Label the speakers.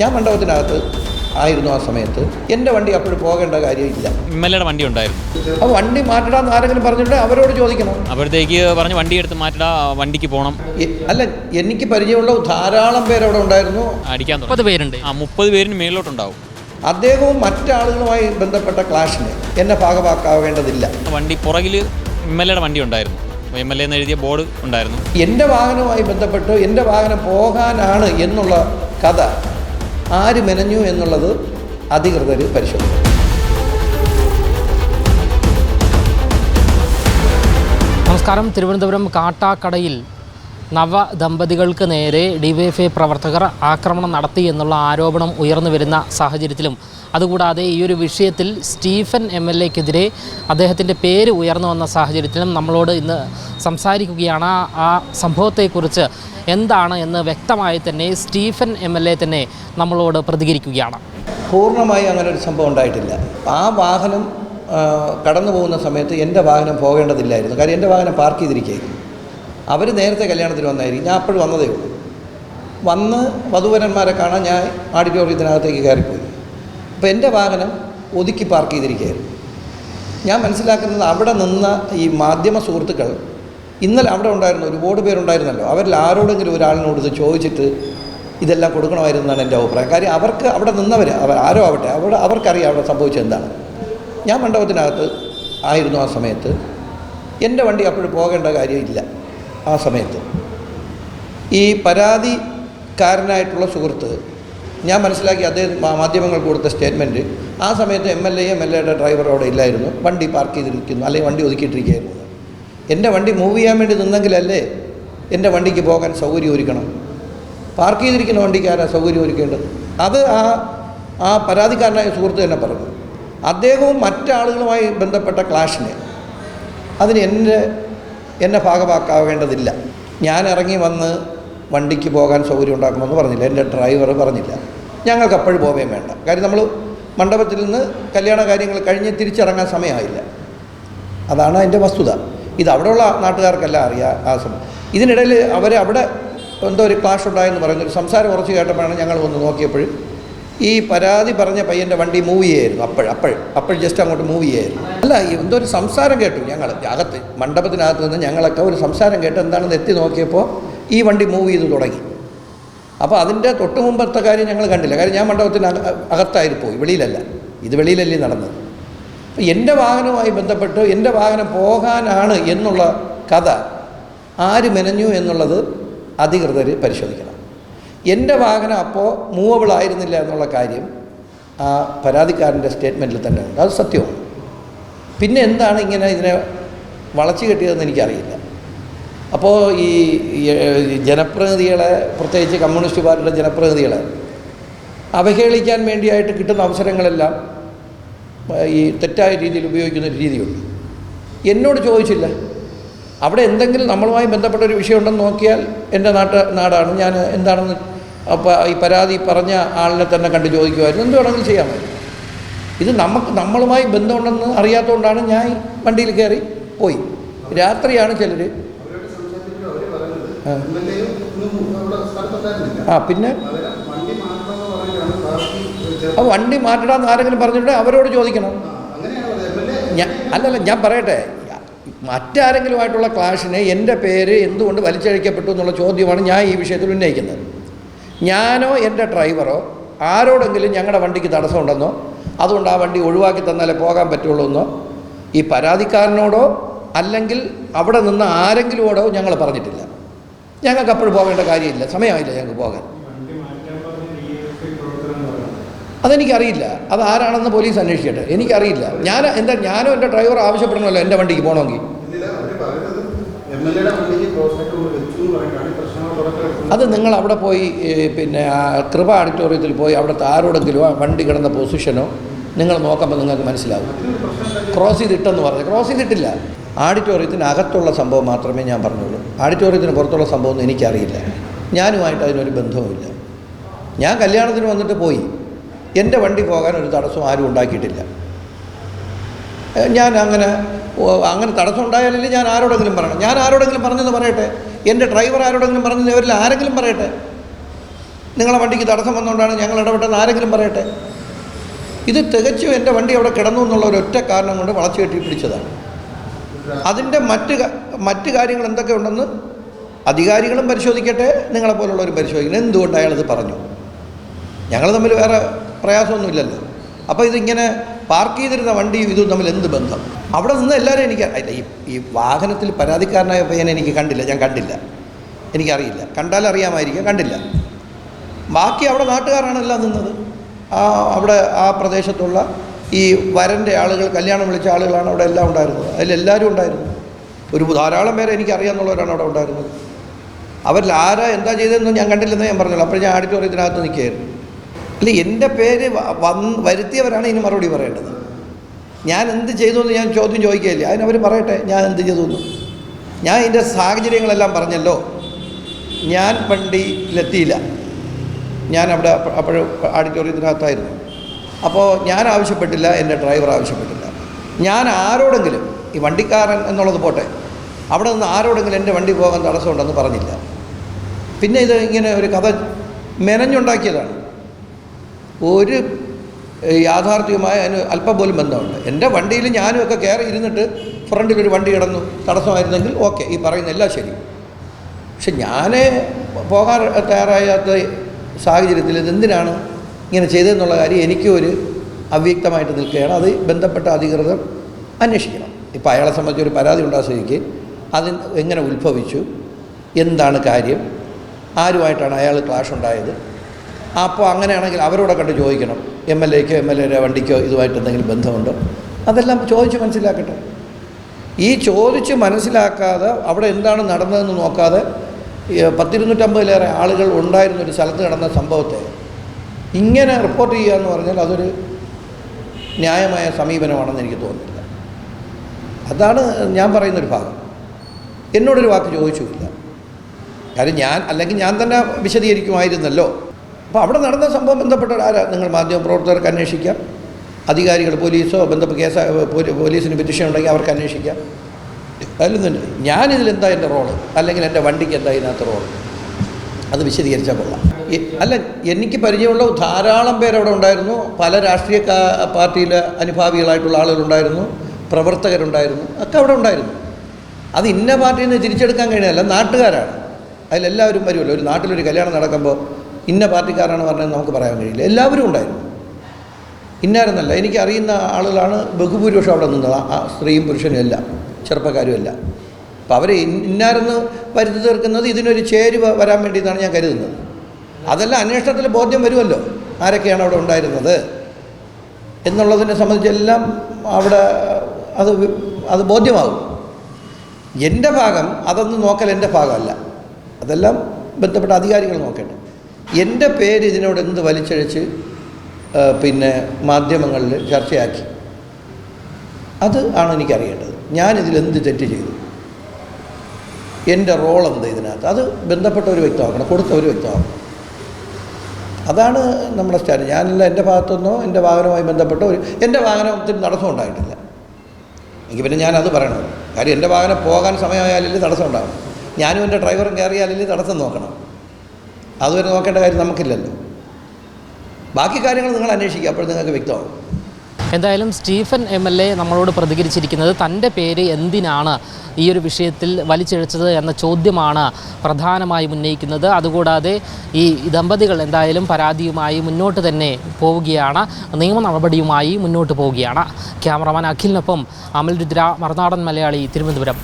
Speaker 1: ഞാൻ മണ്ഡപത്തിനകത്ത് ആയിരുന്നു ആ സമയത്ത്. എന്റെ വണ്ടി അപ്പോഴും പോകേണ്ട കാര്യമില്ല.
Speaker 2: എംഎൽഎയുടെ വണ്ടി ഉണ്ടായിരുന്നു.
Speaker 1: അപ്പോൾ വണ്ടി മാറ്റടാന്ന് ആരെങ്കിലും പറഞ്ഞിട്ട് അവരോട് ചോദിക്കണം.
Speaker 2: അപ്പോഴത്തേക്ക് പറഞ്ഞ് വണ്ടി എടുത്ത് മാറ്റിടാ വണ്ടിക്ക് പോകണം
Speaker 1: അല്ല എനിക്ക് പരിചയമുള്ള ധാരാളം പേര് അവിടെ ഉണ്ടായിരുന്നു.
Speaker 2: അടിക്കാൻ
Speaker 3: മുപ്പത് പേരുണ്ട്.
Speaker 2: ആ മുപ്പത് പേരിന് മേളിലോട്ടുണ്ടാവും.
Speaker 1: അദ്ദേഹവും മറ്റാളുകളുമായി ബന്ധപ്പെട്ട ക്ലാഷിന് എന്നെ ഭാഗമാക്കാവേണ്ടതില്ല
Speaker 2: വണ്ടി പുറകിൽ എം വണ്ടി ഉണ്ടായിരുന്നു. എം എൽ എ എന്ന് എഴുതിയ ബോർഡ് ഉണ്ടായിരുന്നു.
Speaker 1: എന്റെ വാഹനവുമായി ബന്ധപ്പെട്ട് എന്റെ വാഹനം പോകാനാണ് എന്നുള്ള കഥ ആര് മെനഞ്ഞു എന്നുള്ളത് അധികൃതർ പരിശോധിക്കും.
Speaker 3: നമസ്കാരം. തിരുവനന്തപുരം കാട്ടാക്കടയിൽ നവ ദമ്പതികൾക്ക് നേരെ ഡിവൈഎഫ്ഐ പ്രവർത്തകർ ആക്രമണം നടത്തി എന്നുള്ള ആരോപണം ഉയർന്നു വരുന്ന സാഹചര്യത്തിലും. അതുകൂടാതെ ഈ ഒരു വിഷയത്തിൽ സ്റ്റീഫൻ എം എൽ എക്കെതിരെ അദ്ദേഹത്തിന്റെ പേര് ഉയർന്നു വന്ന സാഹചര്യത്തിലും നമ്മളോട് ഇന്ന് സംസാരിക്കുകയാണ് ആ- സംഭവത്തെക്കുറിച്ച് എന്താണ് എന്ന് വ്യക്തമായി തന്നെ സ്റ്റീഫൻ എം എൽ എ തന്നെ നമ്മളോട് പ്രതികരിക്കുകയാണ്.
Speaker 1: പൂർണമായി അങ്ങനെ ഒരു സംഭവം ഉണ്ടായിട്ടില്ല. ആ വാഹനം കടന്നു പോകുന്ന സമയത്ത് എന്റെ വാഹനം പോകേണ്ടതില്ലായിരുന്നു. കാര്യം എന്റെ വാഹനം പാർക്ക് ചെയ്തിരിക്കുകയായിരുന്നു. അവർ നേരത്തെ കല്യാണത്തിന് വന്നായിരിക്കും ഞാൻ അപ്പോഴും വന്നതേ ഉള്ളൂ. വന്ന് വധുവരന്മാരെ കാണാൻ ഞാൻ ആഡിറ്റോറിയത്തിനകത്തേക്ക് കയറിപ്പോയി. അപ്പോൾ എന്റെ വാഹനം ഒതുക്കി പാർക്ക് ചെയ്തിരിക്കുകയായിരുന്നു. ഞാൻ മനസ്സിലാക്കുന്നത് അവിടെ നിന്ന ഈ മാധ്യമ സുഹൃത്തുക്കൾ ഇന്നലെ അവിടെ ഉണ്ടായിരുന്ന ഒരുപാട് പേരുണ്ടായിരുന്നല്ലോ. അവരിൽ ആരോടെങ്കിലും ഒരാളിനോട് ഇത് ചോദിച്ചിട്ട് ഇതെല്ലാം കൊടുക്കണമായിരുന്നാണ് എന്റെ അഭിപ്രായം. കാര്യം അവർക്ക് അവിടെ നിന്നവർ അവർ ആരോ ആവട്ടെ അവിടെ അവർക്കറിയാം അവിടെ സംഭവിച്ചത് എന്താണ്. ഞാൻ മണ്ഡപത്തിനകത്ത് ആയിരുന്നു ആ സമയത്ത്. എന്റെ വണ്ടി അപ്പോഴും പോകേണ്ട കാര്യമില്ല ആ സമയത്ത്. ഈ പരാതിക്കാരനായിട്ടുള്ള സുഹൃത്ത് ഞാൻ മനസ്സിലാക്കി അദ്ദേഹം മാധ്യമങ്ങൾ കൊടുത്ത സ്റ്റേറ്റ്മെന്റ് ആ സമയത്ത് M L A M L എയുടെ ഡ്രൈവർ അവിടെ ഇല്ലായിരുന്നു. വണ്ടി പാർക്ക് ചെയ്തിരിക്കുന്നു അല്ലെങ്കിൽ വണ്ടി ഒതുക്കിയിട്ടിരിക്കുകയായിരുന്നു. എന്റെ വണ്ടി മൂവ് ചെയ്യാൻ വേണ്ടി നിന്നെങ്കിലല്ലേ എന്റെ വണ്ടിക്ക് പോകാൻ സൗകര്യം ഒരുക്കണം. പാർക്ക് ചെയ്തിരിക്കുന്ന വണ്ടിക്ക് ആരാ സൗകര്യം ഒരുക്കേണ്ടത്? അത് ആ ആ പരാതിക്കാരനായ സുഹൃത്ത് തന്നെ പറഞ്ഞു. അദ്ദേഹവും മറ്റാളുകളുമായി ബന്ധപ്പെട്ട ക്ലാഷിനെ അതിന് എന്റെ എന്നെ ഭാഗമാക്കാവേണ്ടതില്ല ഞാൻ ഇറങ്ങി വന്ന് വണ്ടിക്ക് പോകാൻ സൗകര്യം ഉണ്ടാക്കണമെന്ന് പറഞ്ഞില്ല. എന്റെ ഡ്രൈവർ പറഞ്ഞില്ല. ഞങ്ങൾക്ക് അപ്പോഴും പോവുകയും വേണ്ട. കാര്യം നമ്മൾ മണ്ഡപത്തിൽ നിന്ന് കല്യാണ കാര്യങ്ങൾ കഴിഞ്ഞ് തിരിച്ചിറങ്ങാൻ സമയമായില്ല. അതാണ് അതിന്റെ വസ്തുത. ഇത് അവിടെയുള്ള നാട്ടുകാർക്കെല്ലാം അറിയാം ആ സമയം. ഇതിനിടയിൽ അവർ അവിടെ എന്തോ ഒരു ക്ലാഷ് ഉണ്ടായെന്ന് പറയുന്ന ഒരു സംസാരം കുറച്ച് കേട്ടപ്പോഴാണ് ഞങ്ങൾ വന്ന് നോക്കിയപ്പോൾ ഈ പരാതി പറഞ്ഞ പയ്യന്റെ വണ്ടി മൂവ് ചെയ്യായിരുന്നു അപ്പോൾ അപ്പോൾ അപ്പോൾ ജസ്റ്റ് അങ്ങോട്ട് മൂവ് ചെയ്യായിരുന്നു. അല്ല എന്തോ ഒരു സംസാരം കേട്ടു ഞങ്ങൾ. അകത്ത് മണ്ഡപത്തിനകത്ത് നിന്ന് ഞങ്ങളൊക്കെ ഒരു സംസാരം കേട്ട് എന്താണെന്ന് എത്തി നോക്കിയപ്പോൾ ഈ വണ്ടി മൂവ് ചെയ്ത് തുടങ്ങി. അപ്പോൾ അതിന്റെ തൊട്ട് മുമ്പത്തെ കാര്യം ഞങ്ങൾ കണ്ടില്ല. കാര്യം ഞാൻ മണ്ഡപത്തിന് അകത്തായിരുന്നു അകത്തായി പോയി വെളിയിലല്ല. ഇത് വെളിയിലല്ലേ നടന്നത്. അപ്പോൾ എന്റെ വാഹനവുമായി ബന്ധപ്പെട്ട് എന്റെ വാഹനം പോകാനാണ് എന്നുള്ള കഥ ആര് മെനഞ്ഞു എന്നുള്ളത് അധികൃതർ പരിശോധിക്കണം. എന്റെ വാഹനം അപ്പോൾ മൂവബിൾ ആയിരുന്നില്ല എന്നുള്ള കാര്യം ആ പരാതിക്കാരന്റെ സ്റ്റേറ്റ്മെന്റിൽ തന്നെ ഉണ്ട്. അത് സത്യമാണ്. പിന്നെ എന്താണ് ഇങ്ങനെ ഇതിനെ വളച്ചു കെട്ടിയതെന്ന് എനിക്കറിയില്ല. അപ്പോൾ ഈ ജനപ്രതിനിധികളെ പ്രത്യേകിച്ച് കമ്മ്യൂണിസ്റ്റ് പാർട്ടിയുടെ ജനപ്രതിനിധികളെ അവഹേളിക്കാൻ വേണ്ടിയായിട്ട് കിട്ടുന്ന അവസരങ്ങളെല്ലാം ഈ തെറ്റായ രീതിയിൽ ഉപയോഗിക്കുന്ന ഒരു രീതിയുണ്ട്. എന്നോട് ചോദിച്ചില്ല. അവിടെ എന്തെങ്കിലും നമ്മളുമായി ബന്ധപ്പെട്ട ഒരു വിഷയമുണ്ടെന്ന് നോക്കിയാൽ എന്റെ നാട്ട് നാടാണ്. ഞാൻ എന്താണെന്ന് അപ്പോൾ ഈ പരാതി പറഞ്ഞ ആളിനെ തന്നെ കണ്ട് ചോദിക്കുമായിരുന്നു. എന്ത് വേണമെങ്കിലും പറ്റും. ഇത് നമുക്ക് നമ്മളുമായി ബന്ധമുണ്ടെന്ന് അറിയാത്തതുകൊണ്ടാണ് ഞാൻ വണ്ടിയിൽ കയറി പോയി. രാത്രിയാണ് ചിലർ. ആ. പിന്നെ? ആ വണ്ടി മാറ്റിടാന്ന് ആരെങ്കിലും പറഞ്ഞിട്ടുണ്ടെങ്കിൽ അവരോട് ചോദിക്കണം. ഞാൻ അല്ലല്ല ഞാൻ പറയട്ടെ. മറ്റാരെങ്കിലുമായിട്ടുള്ള ക്ലാഷിന് എന്റെ പേര് എന്തുകൊണ്ട് വലിച്ചഴിക്കപ്പെട്ടു എന്നുള്ള ചോദ്യമാണ് ഞാൻ ഈ വിഷയത്തിൽ ഉന്നയിക്കുന്നത്. ഞാനോ എന്റെ ഡ്രൈവറോ ആരോടെങ്കിലും ഞങ്ങളുടെ വണ്ടിക്ക് തടസ്സമുണ്ടെന്നോ അതുകൊണ്ട് ആ വണ്ടി ഒഴിവാക്കി തന്നാലേ പോകാൻ പറ്റുള്ളൂ എന്നോ ഈ പരാതിക്കാരനോടോ അല്ലെങ്കിൽ അവിടെ നിന്ന് ആരെങ്കിലുമോടോ ഞങ്ങൾ പറഞ്ഞിട്ടില്ല. ഞങ്ങൾക്ക് അപ്പോഴും പോകേണ്ട കാര്യമില്ല. സമയമായില്ല ഞങ്ങൾക്ക് പോകാൻ. അതെനിക്കറിയില്ല. അത് ആരാണെന്ന് പോലീസ് അന്വേഷിക്കട്ടെ. എനിക്കറിയില്ല. ഞാൻ എന്താ ഞാനും എന്റെ ഡ്രൈവർ ആവശ്യപ്പെടണമല്ലോ എന്റെ വണ്ടിക്ക് പോകണമെങ്കിൽ? അത് നിങ്ങൾ അവിടെ പോയി പിന്നെ കൃപ ഓഡിറ്റോറിയത്തിൽ പോയി അവിടുത്തെ ആരോടെങ്കിലും ആ വണ്ടി കിടന്ന പൊസിഷനോ നിങ്ങൾ നോക്കുമ്പോൾ നിങ്ങൾക്ക് മനസ്സിലാവും. ക്രോസ് ചെയ്തിട്ടെന്ന് പറഞ്ഞു. ക്രോസ് ചെയ്തിട്ടില്ല. ആഡിറ്റോറിയത്തിന് അകത്തുള്ള സംഭവം മാത്രമേ ഞാൻ പറഞ്ഞുള്ളൂ. ആഡിറ്റോറിയത്തിന് പുറത്തുള്ള സംഭവം ഒന്നും എനിക്കറിയില്ല. ഞാനുമായിട്ട് അതിനൊരു ബന്ധവുമില്ല. ഞാൻ കല്യാണത്തിന് വന്നിട്ട് പോയി. എന്റെ വണ്ടി പോകാൻ ഒരു തടസ്സം ആരും ഉണ്ടാക്കിയിട്ടില്ല. ഞാൻ അങ്ങനെ അങ്ങനെ തടസ്സം ഉണ്ടായാലല്ലേ ഞാൻ ആരോടെങ്കിലും പറയണം? ഞാൻ ആരോടെങ്കിലും പറഞ്ഞെന്ന് പറയട്ടെ? എന്റെ ഡ്രൈവർ ആരോടെങ്കിലും പറഞ്ഞെന്ന് ഇവരിൽ ആരെങ്കിലും പറയട്ടെ? നിങ്ങളെ വണ്ടിക്ക് തടസ്സം വന്നുകൊണ്ടാണ് ഞങ്ങൾ ഇടപെട്ടെന്ന് ആരെങ്കിലും പറയട്ടെ? ഇത് തികച്ചും എന്റെ വണ്ടി അവിടെ കിടന്നു എന്നുള്ള ഒരു ഒറ്റ കാരണം കൊണ്ട് വളച്ചു കെട്ടി പിടിച്ചതാണ്. അതിന്റെ മറ്റ് മറ്റ് കാര്യങ്ങൾ എന്തൊക്കെ ഉണ്ടെന്ന് അധികാരികളും പരിശോധിക്കട്ടെ നിങ്ങളെപ്പോലുള്ളവരും പരിശോധിക്കണം എന്തുകൊണ്ട് അയാളത് പറഞ്ഞു? ഞങ്ങൾ തമ്മിൽ വേറെ പ്രയാസമൊന്നുമില്ലല്ലോ. അപ്പോൾ ഇതിങ്ങനെ പാർക്ക് ചെയ്തിരുന്ന വണ്ടിയും ഇതും തമ്മിൽ എന്ത് ബന്ധം? അവിടെ നിന്ന് എല്ലാവരും എനിക്ക് അല്ല ഈ ഈ വാഹനത്തിൽ പരാതിക്കാരനായ പയ്യനെ എനിക്ക് കണ്ടില്ല ഞാൻ കണ്ടില്ല. എനിക്കറിയില്ല. കണ്ടാൽ അറിയാമായിരിക്കും കണ്ടില്ല. ബാക്കി അവിടെ നാട്ടുകാരാണ് എല്ലാം നിന്നത്. ആ അവിടെ ആ പ്രദേശത്തുള്ള ഈ വരന്റെ ആളുകൾ കല്യാണം വിളിച്ച ആളുകളാണ് അവിടെ എല്ലാം ഉണ്ടായിരുന്നത്. അതിലെല്ലാവരും ഉണ്ടായിരുന്നു. ഒരു ധാരാളം പേരെ എനിക്കറിയാമെന്നുള്ളവരാണ് അവിടെ ഉണ്ടായിരുന്നത്. അവരിൽ ആരാ എന്താ ചെയ്തതെന്ന് ഞാൻ കണ്ടില്ലെന്ന് ഞാൻ പറഞ്ഞല്ലോ അപ്പോൾ ഞാൻ ഓഡിറ്റോറിയത്തിനകത്ത് നിൽക്കുകയായിരുന്നു. അല്ല എന്റെ പേര് വന്ന് വരുത്തിയവരാണ് ഇനി മറുപടി പറയേണ്ടത്. ഞാൻ എന്ത് ചെയ്തു എന്ന് ഞാൻ ചോദ്യം ചോദിക്കുകയില്ല. അതിനവർ പറയട്ടെ ഞാൻ എന്ത് ചെയ്തു എന്ന്. ഞാൻ ഇതിന്റെ സാഹചര്യങ്ങളെല്ലാം പറഞ്ഞല്ലോ. ഞാൻ വണ്ടിയിലെത്തിയില്ല. ഞാൻ അവിടെ അപ്പോഴും ഓഡിറ്റോറിയത്തിനകത്തായിരുന്നു അപ്പോൾ ഞാൻ ആവശ്യപ്പെട്ടില്ല എന്റെ ഡ്രൈവർ ആവശ്യപ്പെട്ടില്ല. ഞാൻ ആരോടെങ്കിലും ഈ വണ്ടിക്കാരൻ എന്നുള്ളത് പോട്ടെ അവിടെ നിന്ന് ആരോടെങ്കിലും എന്റെ വണ്ടി പോകാൻ തടസ്സമുണ്ടെന്ന് പറഞ്ഞില്ല. പിന്നെ ഇത് ഇങ്ങനെ ഒരു കഥ മെനഞ്ഞുണ്ടാക്കിയതാണ്. ഒരു യാഥാർത്ഥ്യമായ അതിന് അല്പം പോലും ബന്ധമുണ്ട്. എന്റെ വണ്ടിയിൽ ഞാനും ഒക്കെ കയറി ഇരുന്നിട്ട് ഫ്രണ്ടിലൊരു വണ്ടി കിടന്നു തടസ്സമായിരുന്നെങ്കിൽ ഓക്കെ ഈ പറയുന്ന എല്ലാം ശരി. പക്ഷെ ഞാൻ പോകാൻ തയ്യാറായാത്ത സാഹചര്യത്തിൽ ഇതെന്തിനാണ് ഇങ്ങനെ ചെയ്തതെന്നുള്ള കാര്യം എനിക്കൊരു അവ്യക്തമായിട്ട് നിൽക്കുകയാണ്. അത് ബന്ധപ്പെട്ട അധികൃതർ അന്വേഷിക്കണം. ഇപ്പോൾ അയാളെ സംബന്ധിച്ച് ഒരു പരാതി ഉണ്ടാകുന്ന അതിൽ അത് എങ്ങനെ ഉത്ഭവിച്ചു എന്താണ് കാര്യം ആരുമായിട്ടാണ് അയാൾ ക്ലാഷ് ഉണ്ടായത് അപ്പോൾ അങ്ങനെയാണെങ്കിൽ അവരോടെ കണ്ട് ചോദിക്കണം. എം എൽ എക്കോ എം എൽ എയുടെ വണ്ടിക്കോ ഇതുമായിട്ട് എന്തെങ്കിലും ബന്ധമുണ്ടോ? അതെല്ലാം ചോദിച്ച് മനസ്സിലാക്കട്ടെ. ഈ ചോദിച്ച് മനസ്സിലാക്കാതെ അവിടെ എന്താണ് നടന്നതെന്ന് നോക്കാതെ പത്തിരുന്നൂറ്റമ്പതിലേറെ ആളുകൾ ഉണ്ടായിരുന്ന ഒരു സ്ഥലത്ത് നടന്ന സംഭവത്തെ ഇങ്ങനെ റിപ്പോർട്ട് ചെയ്യുക എന്ന് പറഞ്ഞാൽ അതൊരു ന്യായമായ സമീപനമാണെന്ന് എനിക്ക് തോന്നുന്നില്ല. അതാണ് ഞാൻ പറയുന്നൊരു ഭാഗം. എന്നോടൊരു വാക്ക് ചോദിച്ചുമില്ല. കാര്യം ഞാൻ അല്ലെങ്കിൽ ഞാൻ തന്നെ വിശദീകരിക്കുമായിരുന്നല്ലോ. അപ്പോൾ അവിടെ നടന്ന സംഭവം ബന്ധപ്പെട്ട ആരാ? നിങ്ങൾ മാധ്യമ പ്രവർത്തകർക്ക് അന്വേഷിക്കാം. അധികാരികൾ പോലീസോ ബന്ധപ്പെട്ട കേസ് പോലീ- പോലീസിന് പെറ്റിഷൻ ഉണ്ടെങ്കിൽ അവർക്ക് അന്വേഷിക്കാം. അതിലൊന്നും ഞാനിതിൽ എന്താ എന്റെ റോൾ? അല്ലെങ്കിൽ എന്റെ വണ്ടിക്ക് എന്താ ഇതിനകത്ത് റോൾ? അത് വിശദീകരിച്ചാൽ കൊള്ളാം. അല്ല എനിക്ക് പരിചയമുള്ള ധാരാളം പേരവിടെ ഉണ്ടായിരുന്നു. പല രാഷ്ട്രീയ പാർട്ടിയിലെ അനുഭാവികളായിട്ടുള്ള ആളുകളുണ്ടായിരുന്നു. പ്രവർത്തകരുണ്ടായിരുന്നു. ഒക്കെ അവിടെ ഉണ്ടായിരുന്നു. അത് ഇന്ന പാർട്ടിയിൽ നിന്ന് തിരിച്ചെടുക്കാൻ കഴിയില്ല നാട്ടുകാരാണ്. അതിലെല്ലാവരും വരുമല്ലോ. ഒരു നാട്ടിലൊരു കല്യാണം നടക്കുമ്പോൾ ഇന്ന പാർട്ടിക്കാരാണ് പറഞ്ഞത് നമുക്ക് പറയാൻ കഴിയില്ല. എല്ലാവരും ഉണ്ടായിരുന്നു. ഇന്നാരെന്നല്ല എനിക്ക് അറിയുന്ന ആളുകളാണ് ബഹുഭൂരിപക്ഷം അവിടെ നിന്നത്. ആ- ആ സ്ത്രീയും പുരുഷനും എല്ലാം ചെറുപ്പക്കാരും എല്ലാം അപ്പോൾ അവർ ഇന്നാരെന്ന് വരുത്തി തീർക്കുന്നത് ഇതിനൊരു ചേരുവ വരാൻ വേണ്ടിയിട്ടാണ് ഞാൻ കരുതുന്നത്. അതെല്ലാം അന്വേഷണത്തിൽ ബോധ്യം വരുമല്ലോ ആരൊക്കെയാണ് അവിടെ ഉണ്ടായിരുന്നത് എന്നുള്ളതിനെ സംബന്ധിച്ചെല്ലാം അവിടെ അത് അത് ബോധ്യമാകും. എന്റെ ഭാഗം അതൊന്നും നോക്കൽ എന്റെ ഭാഗമല്ല. അതെല്ലാം ബന്ധപ്പെട്ട അധികാരികൾ നോക്കേണ്ടത്. എന്റെ പേര് ഇതിനോട് എന്ത് വലിച്ചഴിച്ച് പിന്നെ മാധ്യമങ്ങളിൽ ചർച്ചയാക്കി? അത് ആണ് എനിക്കറിയേണ്ടത്. ഞാനിതിൽ എന്ത് തെറ്റ് ചെയ്തു? എന്റെ റോൾ എന്ത് ഇതിനകത്ത്? അത് ബന്ധപ്പെട്ട ഒരു വ്യക്തമാക്കണം കൊടുത്ത ഒരു വ്യക്തമാക്കണം. അതാണ് നമ്മുടെ സ്റ്റാൻഡ് ഞാനല്ല എന്റെ ഭാഗത്തുനിന്നോ എന്റെ വാഹനവുമായി ബന്ധപ്പെട്ട ഒരു എന്റെ വാഹനത്തിന് തടസ്സം ഉണ്ടായിട്ടില്ല. എങ്കിൽ പിന്നെ ഞാനത് പറയണം കാര്യം എന്റെ വാഹനം പോകാൻ സമയമായാലല്ലേ തടസ്സം ഉണ്ടാകും ഞാനും എന്റെ ഡ്രൈവറും കയറിയാലല്ലേ തടസ്സം നോക്കണം. അതുവരെ നോക്കേണ്ട കാര്യം നമുക്കില്ലല്ലോ. ബാക്കി കാര്യങ്ങൾ നിങ്ങൾ അന്വേഷിക്കുക അപ്പോൾ നിങ്ങൾക്ക് വ്യക്തമാകും
Speaker 3: എന്തായാലും സ്റ്റീഫൻ എം എൽ എ നമ്മളോട് പ്രതികരിച്ചിരിക്കുന്നത് തന്റെ പേര് എന്തിനാണ് ഈ ഒരു വിഷയത്തിൽ വലിച്ചിഴച്ചത് എന്ന ചോദ്യമാണ് പ്രധാനമായും ഉന്നയിക്കുന്നത്. അതുകൂടാതെ ഈ ദമ്പതികൾ എന്തായാലും പരാതിയുമായി മുന്നോട്ട് തന്നെ പോവുകയാണ്. നിയമ നടപടിയുമായി മുന്നോട്ട് പോവുകയാണ്. ക്യാമറമാൻ അഖിലിനൊപ്പം അമൽ രുദ്ര മറുനാടൻ മലയാളി തിരുവനന്തപുരം.